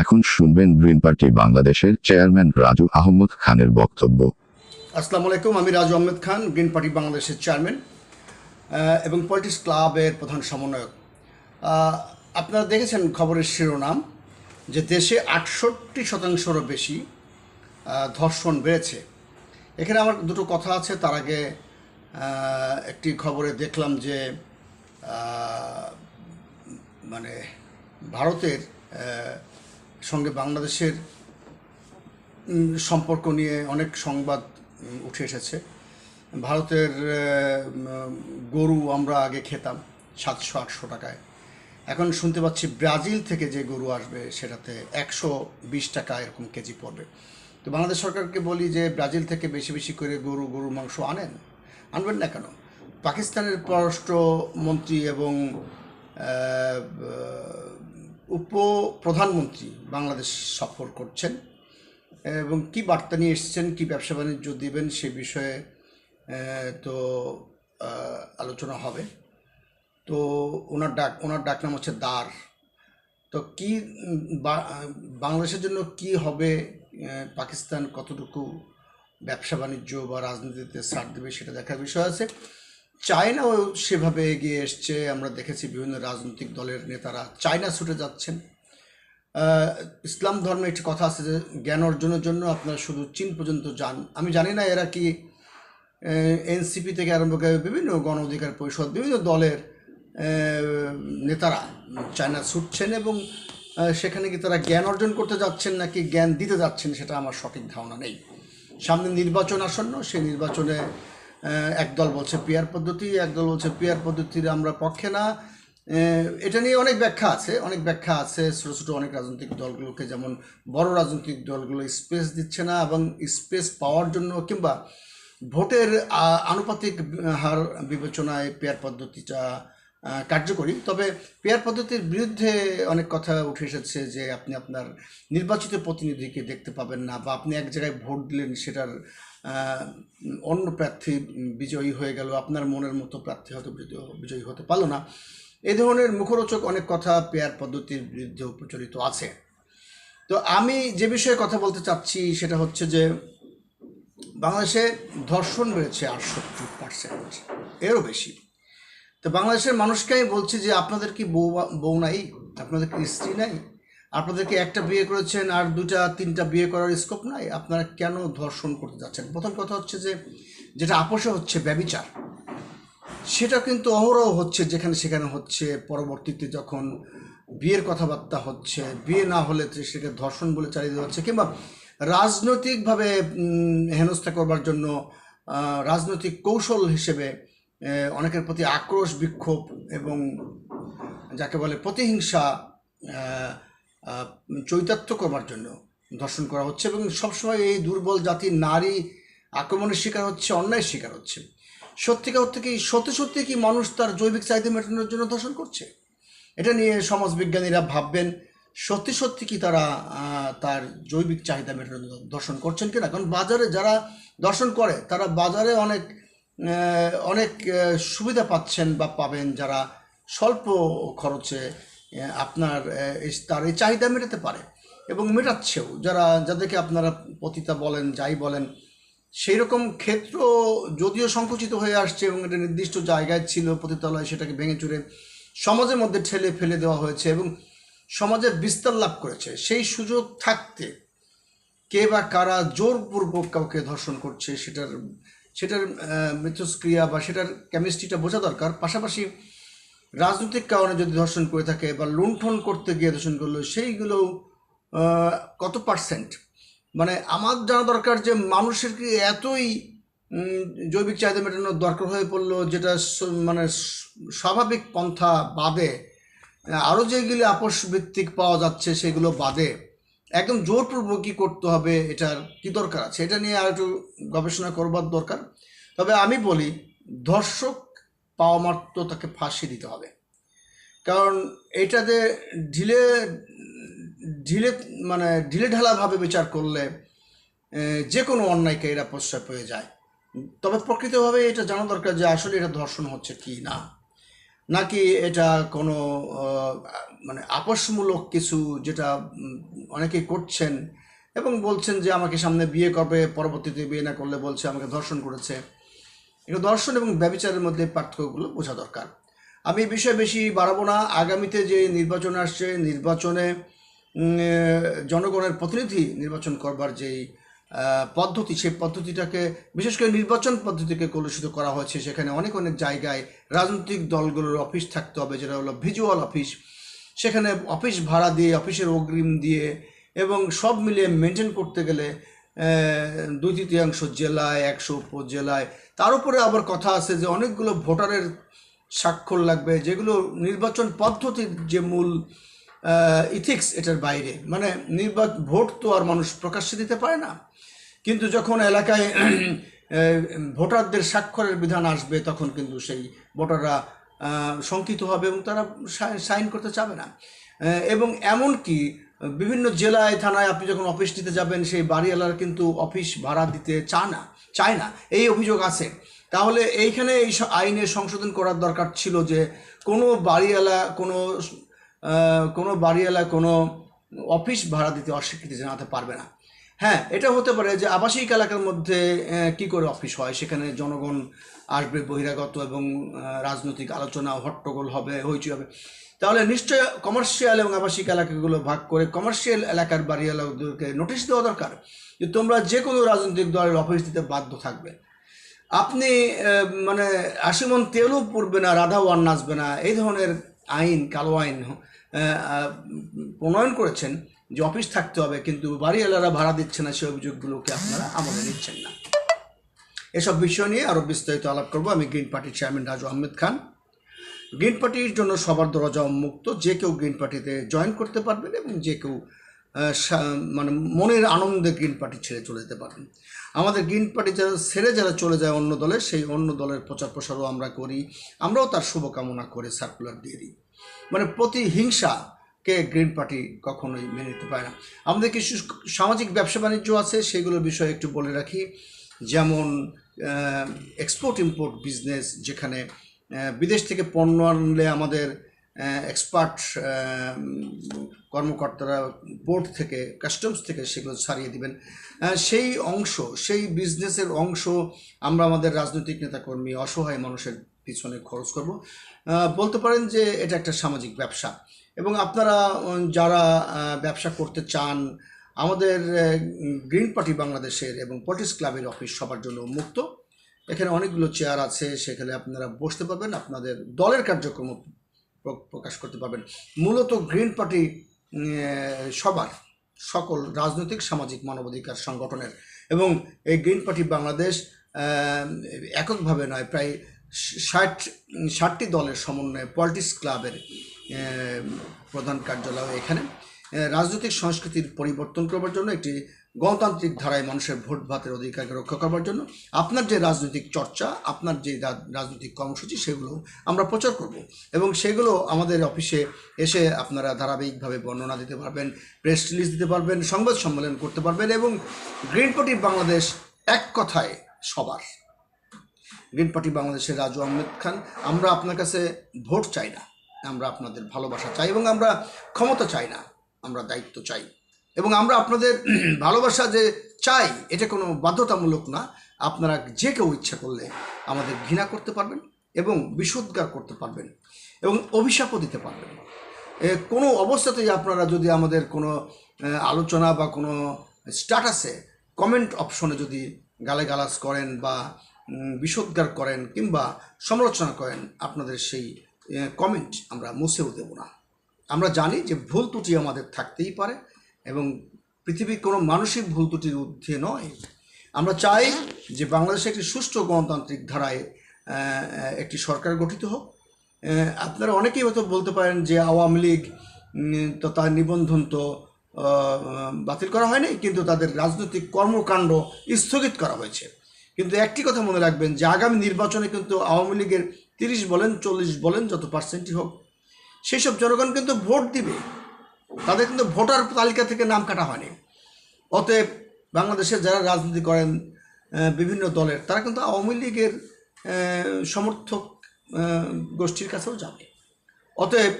এখন শুনবেন green party বাংলাদেশের চেয়ারম্যান রাজু আহমদ খানের বক্তব্য। আসসালামু আলাইকুম, আমি রাজু আহমেদ খান গ্রিন পার্টি বাংলাদেশের চেয়ারম্যান এবং পলিটিক্স ক্লাবের প্রধান সমন্বয়ক। আপনারা দেখেছেন খবরের শিরোনাম, যে দেশে আটষট্টি শতাংশেরও বেশি ধর্ষণ বেড়েছে। এখানে আমার দুটো কথা আছে, তার আগে একটি খবরে দেখলাম যে মানে ভারতের সঙ্গে বাংলাদেশের সম্পর্ক নিয়ে অনেক সংবাদ উঠে এসেছে। ভারতের গরু আমরা আগে খেতাম সাতশো, আটশো টাকায়। এখন শুনতে পাচ্ছি ব্রাজিল থেকে যে গরু আসবে সেটাতে একশো বিশ টাকা এরকম কেজি পড়বে। তো বাংলাদেশ সরকারকে বলি যে ব্রাজিল থেকে বেশি বেশি করে গরু, গরুর মাংস আনেন? আনবেন না কেন? পাকিস্তানের পররাষ্ট্রমন্ত্রী এবং উপ প্রধানমন্ত্রী বাংলাদেশ সফর করছেন, এবং কি বার্তা নিয়ে এসেছেন, কি ব্যবসা বাণিজ্য দেবেন সে বিষয়ে তো আলোচনা হবে। তো ওনার ডাক ওনার ডাক নাম হচ্ছে দার। তো কি বাংলাদেশের জন্য কি হবে পাকিস্তান কতটুকু ব্যবসা বাণিজ্য বা রাজনীতিতে সার দেবে সেটা দেখার বিষয় আছে। চায়নাও সেভাবে এগিয়ে এসছে। আমরা দেখেছি বিভিন্ন রাজনৈতিক দলের নেতারা চায়না ছুটে যাচ্ছেন। ইসলাম ধর্মে একটি কথা আছে যে, জ্ঞান অর্জনের জন্য আপনারা শুধু চীন পর্যন্ত যান। আমি জানি না এরা কি এনসিপি থেকে আরম্ভ করে বিভিন্ন গণ অধিকার পরিষদ, বিভিন্ন দলের নেতারা চায়না ছুটছেন এবং সেখানে কি তারা জ্ঞান অর্জন করতে যাচ্ছেন নাকি জ্ঞান দিতে যাচ্ছেন সেটা আমার সঠিক ধারণা নেই। সামনে নির্বাচন আসন্ন, সেই নির্বাচনে একদল বলছে পিয়ার পদ্ধতি, একদল বলছে পিয়ার পদ্ধতির আমরা পক্ষে না। এটা নিয়ে অনেক ব্যাখ্যা আছে, অনেক ব্যাখ্যা আছে। ছোটো ছোটো অনেক রাজনৈতিক দলগুলোকে, যেমন বড় রাজনৈতিক দলগুলো স্পেস দিচ্ছে না এবং স্পেস পাওয়ার জন্য কিংবা ভোটের আনুপাতিক হার বিবেচনায় পেয়ার পদ্ধতিটা কার্যকরী। তবে পেয়ার পদ্ধতির বিরুদ্ধে অনেক কথা উঠে এসেছে যে আপনি আপনার নির্বাচিত প্রতিনিধিকে দেখতে পাবেন না বা আপনি এক জায়গায় ভোট দিলেন সেটার অন্য প্রার্থী বিজয়ী হয়ে গেল, আপনার মনের মতো প্রার্থী হয়তো বিজয়- হতে পারল না। এই ধরনের মুখরোচক অনেক কথা পেয়ার পদ্ধতির বিরুদ্ধেও প্রচলিত আছে। তো আমি যে বিষয়ে কথা বলতে চাচ্ছি সেটা হচ্ছে যে বাংলাদেশে ধর্ষণ বেড়েছে আটষট্টি পার্সেন্ট এরও বেশি। তো বাংলাদেশের মানুষকে আমি বলছি যে আপনাদের কি বউ বউ নাই? আপনাদের কি স্ত্রী নাই? আপনাদেরকে একটা বিয়ে করেছেন আর দুটা তিনটা বিয়ে করার স্কোপ নাই? আপনারা কেন ধর্ষণ করতে যাচ্ছেন? প্রথম কথা হচ্ছে যে, যেটা আপোষে হচ্ছে ব্যবিচার, সেটা কিন্তু অহরহ হচ্ছে যেখানে সেখানে হচ্ছে। পরবর্তীতে যখন বিয়ের কথাবার্তা হচ্ছে, বিয়ে না হলে সেটাকে ধর্ষণ বলে চালিয়ে দেওয়া হচ্ছে, কিংবা রাজনৈতিকভাবে হেনস্থা করবার জন্য রাজনৈতিক কৌশল হিসেবে অনেকের প্রতি আক্রোশ, বিক্ষোভ এবং যাকে বলে প্রতিহিংসা চৈতাত্য করবার জন্য ধর্ষণ করা হচ্ছে এবং সবসময় এই দুর্বল জাতির নারী আক্রমণের শিকার হচ্ছে, অন্যায়ের শিকার হচ্ছে। সত্যিকার অর্থে কি, সত্যি সত্যি কি মানুষ তার জৈবিক চাহিদা মেটানোর জন্য ধর্ষণ করছে? এটা নিয়ে সমাজবিজ্ঞানীরা ভাববেন, সত্যি সত্যি কি তারা তার জৈবিক চাহিদা মেটানোর জন্য দর্শন করছেন কিনা? কারণ বাজারে যারা দর্শন করে, তারা বাজারে অনেক অনেক সুবিধা পাচ্ছেন বা পাবেন যারা স্বল্প খরচে আপনার তার এই চাহিদা মেটাতে পারে এবং মেটাচ্ছেও। যারা, যাদেরকে আপনারা পতিতা বলেন, যাই বলেন সেই রকম ক্ষেত্র যদিও সংকুচিত হয়ে আসছে এবং একটা নির্দিষ্ট জায়গায় ছিল, পতিতালয় সেটাকে ভেঙে চুরে সমাজের মধ্যে ঠেলে ফেলে দেওয়া হয়েছে এবং সমাজে বিস্তার লাভ করেছে। সেই সুযোগ থাকতে কে বা কারা জোরপূর্বক কাউকে ধর্ষণ করছে, সেটার সেটার মিথস্ক্রিয়া বা সেটার কেমিস্ট্রিটা বোঝা দরকার। পাশাপাশি রাজনৈতিক কারণে যদি ধর্ষণ করে থাকে বা লুণ্ঠন করতে গিয়ে ধর্ষণ করল, সেইগুলো কত পার্সেন্ট মানে আমার জানা দরকার যে মানুষের কি এতই জৈবিক চাহিদা মেটানোর দরকার হয়ে পড়ল, যেটা মানে স্বাভাবিক পন্থা বাদে আরও যেগুলি আপোষ ভিত্তিক পাওয়া যাচ্ছে সেগুলো বাদে। একদম জোরপূর্বক কী করতে হবে এটার কি দরকার আছে? এটা নিয়ে আর একটু গবেষণা করবার দরকার। তবে আমি বলি, ধর্ষক পাওয়া মাত্র তাকে ফাঁসি দিতে হবে। কারণ এটাতে ঢিলে ঢিলে মানে ঢিলে ঢালাভাবে বিচার করলে যে কোনো অন্যায়কে এরা প্রশ্রয় পেয়ে যায়। তবে প্রকৃতভাবে এটা জানা দরকার যে আসলে এটা ধর্ষণ হচ্ছে কি না। নাকি এটা কোনো মানে আপসমূলক কিছু যেটা উম, অনেকেই করছেন এবং বলছেন যে আমাকে সামনে বিয়ে করবে পরবর্তীতে বিয়ে না করলে বলছে আমাকে ধর্ষণ করেছে। এটা দর্শন এবং ব্যবচারের মধ্যে পার্থক্যগুলো বোঝা দরকার। আমি এই বিষয়ে বেশি বাড়াবো না। আগামীতে যে নির্বাচন আসছে নির্বাচনে জনগণের প্রতিনিধি নির্বাচন করবার যেই পদ্ধতি, সেই পদ্ধতিটাকে, বিশেষ করে নির্বাচন পদ্ধতিকে কলুষিত করা হয়েছে। সেখানে অনেক অনেক জায়গায় রাজনৈতিক দলগুলোর অফিস থাকতে হবে, যেটা হলো ভিজুয়াল অফিস সেখানে অফিস ভাড়া দিয়ে অফিসের অগ্রিম দিয়ে এবং সব মিলিয়ে মেনটেন করতে গেলে দুই তৃতীয়াংশ জেলায়, একশো উপজেলায়। তার উপরে আবার কথা আছে যে অনেকগুলো ভোটারের স্বাক্ষর লাগবে, যেগুলো নির্বাচন পদ্ধতির যে মূল ইথিক্স এটার বাইরে। মানে নির্বাচন ভোট তো আর মানুষ প্রকাশ্যে দিতে পারে না। কিন্তু যখন এলাকায় ভোটারদের স্বাক্ষরের বিধান আসবে, তখন কিন্তু সেই ভোটাররা শঙ্কিত হবে এবং তারা সাইন করতে চাবে না। এবং এমনকি বিভিন্ন জেলায়, থানায় আপনি যখন অফিস নিতে যাবেন, সেই বাড়িওয়ালারা কিন্তু অফিস ভাড়া দিতে চায় না চায় না। এই অভিযোগ আছে। তাহলে এইখানে এই আইনে সংশোধন করার দরকার ছিল যে, কোনো বাড়িওয়ালা, কোনো কোনো বাড়িওয়ালা কোনো অফিস ভাড়া দিতে অস্বীকৃতি জানাতে পারবে না। হ্যাঁ এটা হতে পারে যে আবাসিক এলাকার মধ্যে কি করে অফিস হয়? সেখানে জনগণ আসবে, বহিরাগত এবং রাজনৈতিক আলোচনা, হট্টগোল হবে, হইচই হবে। তাহলে নিশ্চয় কমার্শিয়াল এবং আবাসিক এলাকাগুলো ভাগ করে কমার্শিয়াল এলাকার বাড়িওয়ালাদেরকে নোটিশ দেওয়া দরকার যে তোমরা যে কোনো রাজনৈতিক দলের অফিস দিতে বাধ্য থাকবে। আপনি মানে আশিমন তেলও পড়বে না রাধাও আর নাচবে না, এই ধরনের আইন, কালো আইন প্রণয়ন করেছেন। যে অফিস থাকতে হবে, কিন্তু বাড়িওয়ালারা ভাড়া দিচ্ছে না সেই অভিযোগগুলোকে আপনারা আমলে নিচ্ছেন না। এসব বিষয় নিয়ে আরও বিস্তারিত আলাপ করব আমি গ্রিন পার্টির চেয়ারম্যান রাজু আহমেদ খান। গ্রিন পার্টির জন্য সবার দরজা উন্মুক্ত, যে কেউ গ্রিন পার্টিতে জয়েন করতে পারবেন এবং যে কেউ মানে মনের আনন্দে গ্রিন পার্টি ছেড়ে চলে যেতে পারবেন আমাদের গ্রিন পার্টি যারা ছেড়ে যারা চলে যায় অন্য দলে, সেই অন্য দলের প্রচার প্রসারও আমরা করি, আমরাও তার শুভকামনা করে সার্কুলার দিয়ে দিই। মানে প্রতিহিংসাকে গ্রিন পার্টি কখনোই মেনে নিতে পারে না। আমাদের কিছু সামাজিক ব্যবসা বাণিজ্য আছে, সেগুলোর বিষয়ে একটু বলে রাখি। যেমন এক্সপোর্ট ইম্পোর্ট বিজনেস যেখানে বিদেশ থেকে পণ্য আনলে আমাদের এক্সপার্ট কর্মকর্তারা বোর্ড থেকে কাস্টমস থেকে সেগুলো ছাড়িয়ে দিবেন। সেই অংশ, সেই বিজনেসের অংশ আমরা আমাদের রাজনৈতিক নেতাকর্মী, অসহায় মানুষের পিছনে খরচ করব। বলতে পারেন যে এটা একটা সামাজিক ব্যবসা। এবং আপনারা যারা ব্যবসা করতে চান, আমাদের গ্রিন পার্টি বাংলাদেশের এবং পলিটিক্স ক্লাবের অফিস সবার জন্য মুক্ত এখানে অনেকগুলো চেয়ার আছে, সেখানে আপনারা বসতে পারবেন, আপনাদের দলের কার্যক্রম প্রকাশ করতে পারবেন। মূলত গ্রিন পার্টি সবার, সকল রাজনৈতিক, সামাজিক মানবাধিকার সংগঠনের। এবং এই গ্রিন পার্টি বাংলাদেশ এককভাবে নয়, প্রায় ষাট, ষাটটি দলের সমন্বয়ে পলিটিক্স ক্লাবের প্রধান কার্যালয় এখানে। রাজনৈতিক সংস্কৃতির পরিবর্তন করবার জন্য একটি গণতান্ত্রিক ধারায় মানুষের ভোট ভাতের অধিকারকে রক্ষা করবার জন্য আপনার যে রাজনৈতিক চর্চা, আপনার যে রাজনৈতিক কর্মসূচি, সেগুলো আমরা প্রচার করব। এবং সেগুলো আমাদের অফিসে এসে আপনারা ধারাবাহিকভাবে বর্ণনা দিতে পারবেন, প্রেস রিলিজ দিতে পারবেন, সংবাদ সম্মেলন করতে পারবেন এবং গ্রিন পার্টি বাংলাদেশ এক কথায় সবার। গ্রিন পার্টি বাংলাদেশের রাজু আহমেদ খান, আমরা আপনার কাছে ভোট চাই না। আমরা আপনাদের ভালোবাসা চাই এবং আমরা ক্ষমতা চাই না আমরা দায়িত্ব চাই। এবং আমরা আপনাদের ভালোবাসা যে চাই এটা কোনো বাধ্যতামূলক না। আপনারা যে কেউ ইচ্ছা করলে আমাদের ঘৃণা করতে পারবেন এবং বিশুদ্ধার করতে পারবেন এবং অভিশাপও দিতে পারবেন। কোনো অবস্থাতেই আপনারা যদি আমাদের কোনো আলোচনা বা কোনো স্ট্যাটাসে কমেন্ট অপশনে যদি গালাগালাজ করেন বা উম, বিষোদ্গার করেন কিংবা সমালোচনা করেন আপনাদের সেই কমেন্ট আমরা মুছেও দেব না। আমরা জানি যে ভুল ত্রুটি আমাদের থাকতেই পারে এবং পৃথিবীর কোনো মানসিক ভুল ত্রুটির ঊর্ধ্বে নয়। আমরা চাই যে বাংলাদেশে একটি সুষ্ঠু গণতান্ত্রিক ধারায় একটি সরকার গঠিত হোক। আপনারা অনেকেই হয়তো বলতে পারেন যে আওয়ামী লীগ তো তার নিবন্ধন তো বাতিল করা হয়নি, কিন্তু তাদের রাজনৈতিক কর্মকাণ্ড স্থগিত করা হয়েছে। কিন্তু একটি কথা মনে রাখবেন যে আগামী নির্বাচনে কিন্তু আওয়ামী লীগের তিরিশ বলেন, চল্লিশ বলেন, যত পার্সেন্টই হোক সেই সব জনগণ কিন্তু ভোট দিবে। তাদের কিন্তু ভোটার তালিকা থেকে নাম কাটা হয়নি। অতএব বাংলাদেশে যারা রাজনীতি করেন বিভিন্ন দলের, তারা কিন্তু আওয়ামী লীগের সমর্থক গোষ্ঠীর কাছেও যাবে। অতএব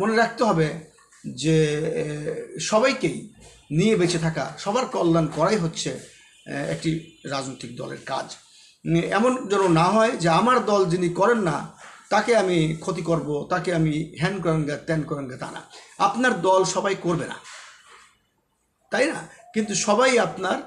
মনে রাখতে হবে যে সবাইকেই নিয়ে বেঁচে থাকা, সবার কল্যাণ করাই হচ্ছে একটি রাজনৈতিক দলের কাজ। এমন যেন না হয় যে আমার দল যিনি করেন না, তাকে আমি ক্ষতি করব, তাকে আমি হ্যান করেন গা ত্যান করেন গা তা না। আপনার দল সবাই করবে না। তাই না? কিন্তু সবাই আপনার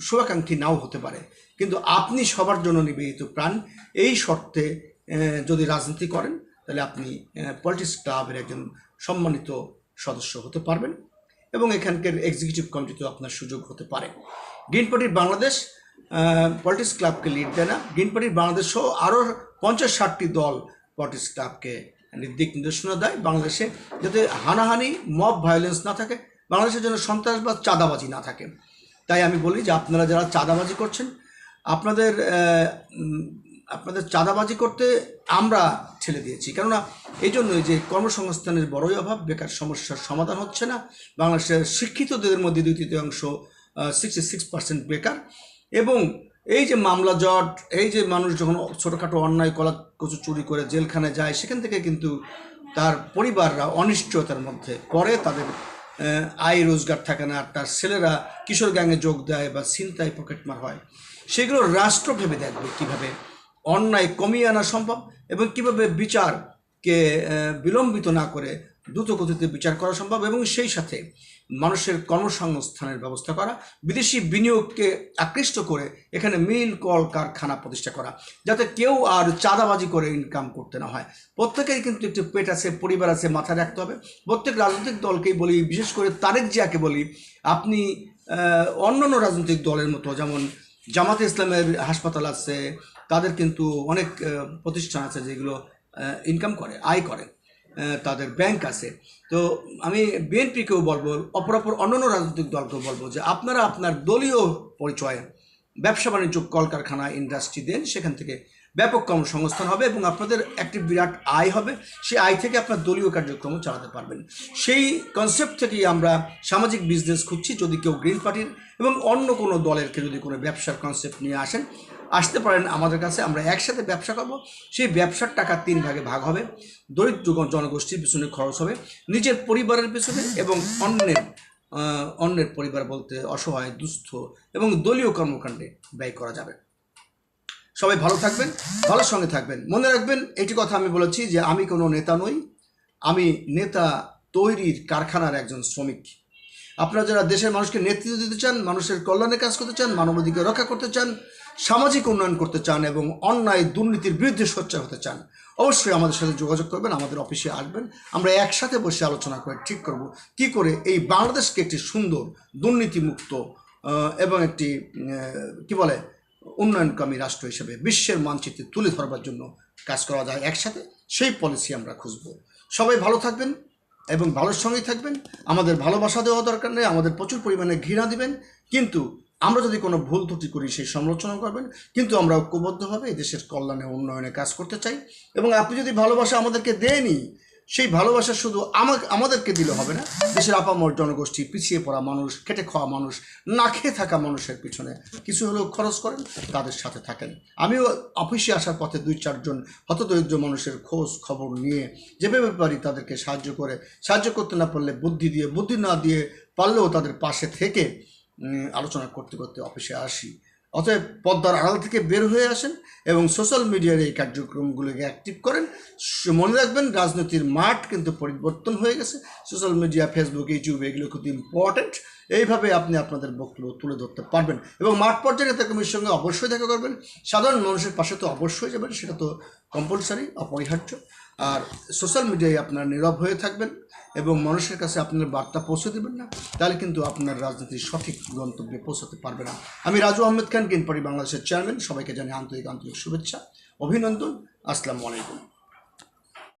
শুভাকাঙ্ক্ষী নাও হতে পারে। কিন্তু আপনি সবার জন্য নিবেদিত প্রাণ। এই শর্তে যদি রাজনীতি করেন, তাহলে আপনি পলিটিক্স ক্লাবের একজন সম্মানিত সদস্য হতে পারবেন এবং এখানকার এক্সিকিউটিভ কমিটিতেও আপনার সুযোগ হতে পারে। গ্রিন পার্টির বাংলাদেশ পলিটিক্স ক্লাবকে লিড দেয় না। গ্রিন পার্টির বাংলাদেশ সহ আরও পঞ্চাশ ষাটটি দল পলিটিক্স ক্লাবকে দিক নির্দেশনা দেয়। বাংলাদেশে যাতে হানাহানি মব ভায়োলেন্স না থাকে, বাংলাদেশের জন্য সন্ত্রাসবাদ চাঁদাবাজি না থাকে। তাই আমি বলি যে আপনারা যারা চাঁদাবাজি করছেন, আপনাদের আপনাদের চাঁদাবাজি করতে আমরা ঠেলে দিয়েছি। কেননা এই জন্যই যে কর্মসংস্থানের বড়ই অভাব, বেকার সমস্যার সমাধান হচ্ছে না। বাংলাদেশের শিক্ষিতদের মধ্যে দুই তৃতীয়াংশ সিক্সটি সিক্স পার্সেন্ট বেকার। এবং এই যে মামলা জট, এই যে মানুষ যখন ছোটোখাটো অন্যায় কলা কচু চুরি করে জেলখানায় যায়, সেখান থেকে কিন্তু তার পরিবাররা অনিশ্চয়তার মধ্যে পরে তাদের আয় রোজগার থাকে না, আর তার ছেলেরা কিশোর গ্যাংয়ে যোগ দেয় বা ছিনতাই, পকেটমার হয়। সেগুলো রাষ্ট্র ভেবে দেখবে কীভাবে অন্যায় কমিয়ে আনা সম্ভব এবং কীভাবে বিচারকে বিলম্বিত না করে দ্রুত গতিতে বিচার করা সম্ভব এবং সেই সাথে মানুষের কর্মসংস্থানের ব্যবস্থা করা, বিদেশি বিনিয়োগকে আকৃষ্ট করে এখানে মিল কল কারখানা প্রতিষ্ঠা করা, যাতে কেউ আর চাঁদাবাজি করে ইনকাম করতে না হয়। প্রত্যেকের কিন্তু একটি পেট আছে, পরিবার আছে, মাথায় রাখতে হবে। প্রত্যেক রাজনৈতিক দলকেই বলি, বিশেষ করে তারেক জিয়াকে বলি, আপনি অন্যান্য রাজনৈতিক দলের মতো, যেমন জামাতে ইসলামের হাসপাতাল আছে, তাদের কিন্তু অনেক প্রতিষ্ঠান আছে যেগুলো ইনকাম করে, আয় করে। তাদের ব্যাংক আছে। তো আমি বিএনপিকেও বলব অপরাপর অপর অন্যান্য রাজনৈতিক দলকেও বলব যে আপনারা আপনার দলীয় পরিচয়ে, ব্যবসা বাণিজ্য কলকারখানা ইন্ডাস্ট্রি দেন, সেখান থেকে ব্যাপক কর্মসংস্থান হবে এবং আপনাদের একটি বিরাট আয় হবে। সেই আয় থেকে আপনার দলীয় কার্যক্রম চালাতে পারবেন। সেই কনসেপ্ট থেকেই আমরা সামাজিক বিজনেস খুঁজছি, যদি কেউ গ্রিন পার্টির এবং অন্য কোনো দলের কেউ যদি কোনো ব্যবসার কনসেপ্ট নিয়ে আসেন, আসতে পারেন আমাদের কাছে, আমরা একসাথে ব্যবসা করব। সেই ব্যবসার টাকা তিন ভাগে ভাগ হবে। দরিদ্র জনগোষ্ঠীর পিছনে খরচ হবে, নিজের পরিবারের পিছনে এবং অন্যের অন্যের পরিবার বলতে অসহায়, দুস্থ এবং দলীয় কর্মকাণ্ডে ব্যয় করা যাবে। সবাই ভালো থাকবেন ভালো সঙ্গে থাকবেন। মনে রাখবেন এটি কথা আমি বলেছি যে আমি কোনো নেতা নই, আমি নেতা তৈরির কারখানার একজন শ্রমিক। আপনারা যারা দেশের মানুষকে নেতৃত্ব দিতে চান, মানুষের কল্যাণে কাজ করতে চান, মানবাধিকার রক্ষা করতে চান, সামাজিক উন্নয়ন করতে চান এবং অন্যায় দুর্নীতির বিরুদ্ধে সোচ্চার হতে চান, অবশ্যই আমাদের সাথে যোগাযোগ করবেন, আমাদের অফিসে আসবেন। আমরা একসাথে বসে আলোচনা করে ঠিক করব কি করে এই বাংলাদেশকে একটি সুন্দর দুর্নীতিমুক্ত এবং একটি কি বলে উন্নয়নকামী রাষ্ট্র হিসেবে বিশ্বের মানচিত্রে তুলে ধরবার জন্য কাজ করা যায় একসাথে, সেই পলিসি আমরা খুঁজব। সবাই ভালো থাকবেন এবং ভালোর সঙ্গেই থাকবেন। আমাদের ভালোবাসা দেওয়া দরকার নেই, আমাদের প্রচুর পরিমাণে ঘৃণা দিবেন। কিন্তু আমরা যদি কোনো ভুল ত্রুটি করি, সেই সমালোচনা করবেন। কিন্তু আমরা ঐক্যবদ্ধভাবে এই দেশের কল্যাণে, উন্নয়নে কাজ করতে চাই। এবং আপনি যদি ভালোবাসা আমাদেরকে দেনই সেই ভালোবাসা শুধু আমাকে, আমাদেরকে দিলে হবে না। দেশের আপামর জনগোষ্ঠী, পিছিয়ে পড়া মানুষ, খেটে খাওয়া মানুষ, না খেয়ে থাকা মানুষের পিছনে কিছু হলেও খরচ করেন, তাদের সাথে থাকেন। আমিও অফিসে আসার পথে দুই, চারজন হতদরিদ্র মানুষের খোঁজ খবর নিয়ে যেভাবে পারি তাদেরকে সাহায্য করে, সাহায্য করতে না পারলে বুদ্ধি দিয়ে, বুদ্ধি না দিয়ে পারলেও তাদের পাশে থেকে আলোচনা করতে করতে অফিসে আসি। অতএব পদ্মার আড়াল থেকে বের হয়ে আসেন এবং সোশ্যাল মিডিয়ার এই কার্যক্রমগুলোকে অ্যাক্টিভ করেন। মনে রাখবেন, রাজনীতির মাঠ কিন্তু পরিবর্তন হয়ে গেছে। সোশ্যাল মিডিয়া ফেসবুক ইউটিউব এগুলো খুব ইম্পর্ট্যান্ট এইভাবে আপনি আপনাদের বক্তব্য তুলে ধরতে পারবেন এবং মাঠ পর্যায়ে নেতা কর্মীর সঙ্গে অবশ্যই দেখা করবেন। সাধারণ মানুষের পাশে তো অবশ্যই যাবেন, সেটা তো কম্পালসারি অপরিহার্য। আর সোশ্যাল মিডিয়ায় আপনার নীরব হয়ে থাকবেন এবং মানুষের কাছে আপনার বার্তা পৌঁছে দেবেন না, তাহলে কিন্তু আপনার রাজনীতির সঠিক গন্তব্যে পৌঁছাতে পারবে না। আমি রাজু আহমেদ খান গ্রিন পার্টি বাংলাদেশের চেয়ারম্যান সবাইকে জানি আন্তরিক আন্তরিক শুভেচ্ছা, অভিনন্দন, আসসালামু আলাইকুম।